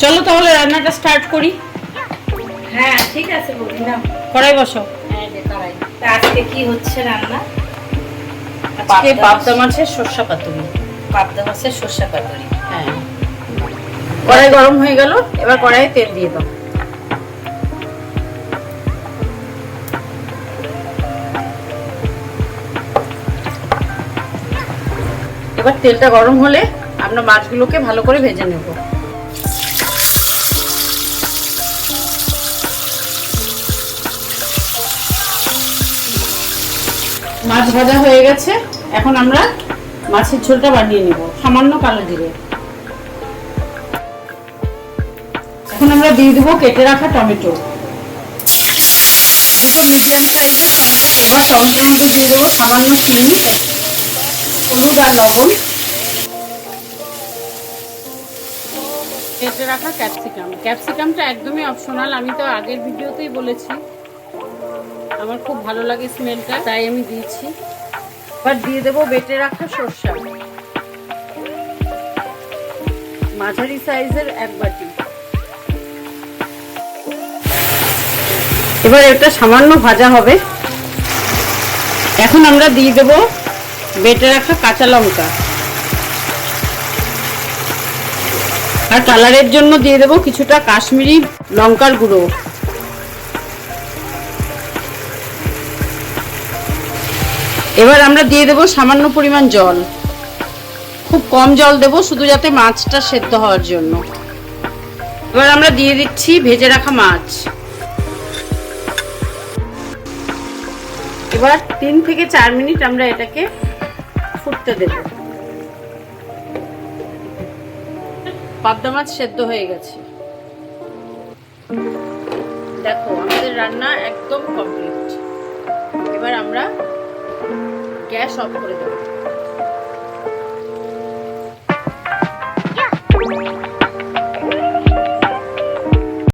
চলো তাহলে রান্নাটা স্টার্ট করি। হ্যাঁ ঠিক আছে বলি না কড়াই বসো হ্যাঁ যে করাই আজকে কি হচ্ছে রান্না? আজকে পাবদা মাছের সর্ষা পাতুরি। পাবদা মাছের সর্ষে পাতুরি। হ্যাঁ। কড়াই গরম হয়ে গেল এবার কড়াইয়ে তেল দিয়ে দাও। এবার তেলটা গরম হলে আমরা মাছগুলোকে ভালো করে ভেজে নেব। মাছ ভাজা হয়ে গেছে। এখন আমরা মাছের ঝোলটা বানিয়ে নেব, সামান্য কালো জিরে। এখন আমরা দিয়ে দেবো কেটে রাখা টমেটো। দুটো মিডিয়াম সাইজের টমেটো এবার টমেটোর মধ্যে দিয়ে দেবো সামান্য চিনি, হলুদ আর লবণ। কেটে রাখা ক্যাপসিকাম। ক্যাপসিকামটা একদমই অপশনাল আমি তো আগের ভিডিওতেই বলেছি। আমার খুব ভালো লাগে স্মেলটা তাই আমি দিয়েছি। এবার দিয়ে দেবো বেটে রাখা সর্ষা। মাঝারি সাইজের এক বাটি। এবার এটা সামান্য ভাজা হবে। এখন আমরা দিয়ে দেব বেটে রাখা কাঁচা লঙ্কা। আর কালারের জন্য দিয়ে দেব কিছুটা কাশ্মীরি লঙ্কার গুঁড়ো। এবার আমরা দিয়ে দেব সামান্য পরিমাণ জল। খুব কম জল দেব, শুধু যাতে মাছটা সেদ্ধ হওয়ার জন্য। এবার আমরা দিয়ে দিচ্ছি ভেজে রাখা মাছ। এবার তিন থেকে চার মিনিট আমরা এটাকে ফুটতে দেব। পাবদা মাছ সেদ্ধ হয়ে গেছে। দেখো, আমাদের রান্না একদম কমপ্লিট এবার আমরা গ্যাস অফ করে দেবো।